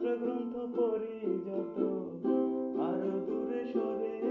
গ্রন্থ পড়ি যত আরও দূরে সরে